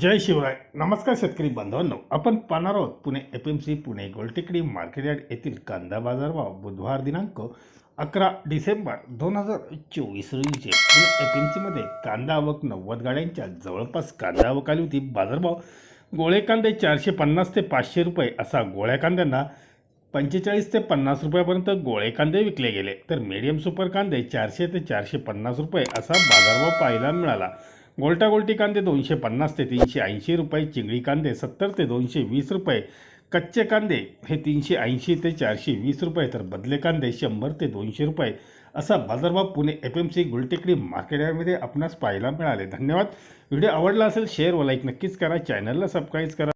जय शिवराय. नमस्कार शेतकरी बांधवांनो. आपण पाहणार आहोत Pune F M C Pune Gultekdi market yard येथील कांदा बाजारभाव बुधवार दिनांक अकरा डिसेंबर दोन हजार चोवीस रोजीचे पुणे एफ एम सीमध्ये कांदा आवक नव्वद गाड्यांच्या जवळपास कांदा आवक आली होती. बाजारभाव गोळे कांदे चारशे पन्नास ते पाचशे रुपये असा गोळ्या कांद्यांना पंचेचाळीस ते पन्नास रुपयापर्यंत गोळे कांदे विकले गेले. तर मीडियम सुपर कांदे चारशे ते चारशे पन्नास रुपये असा बाजारभाव पाहायला मिळाला. गोलटागोलटी कांदे दोनशे पन्नास ते तीनशे ऐंशी रुपये चिंगळी कांदे सत्तर ते दोनशे वीस रुपये कच्चे कांदे हे तीनशे ऐंशी ते चारशे वीस रुपये तर बदले कांदे शंभर ते दोनशे रुपये. असा बाजारभाव Pune F M C Gultekdi market यामध्ये आपणास पाहायला मिळाले. धन्यवाद. व्हिडिओ आवडला असेल शेअर व लाईक नक्कीच करा. चॅनलला सबस्क्राईब करा.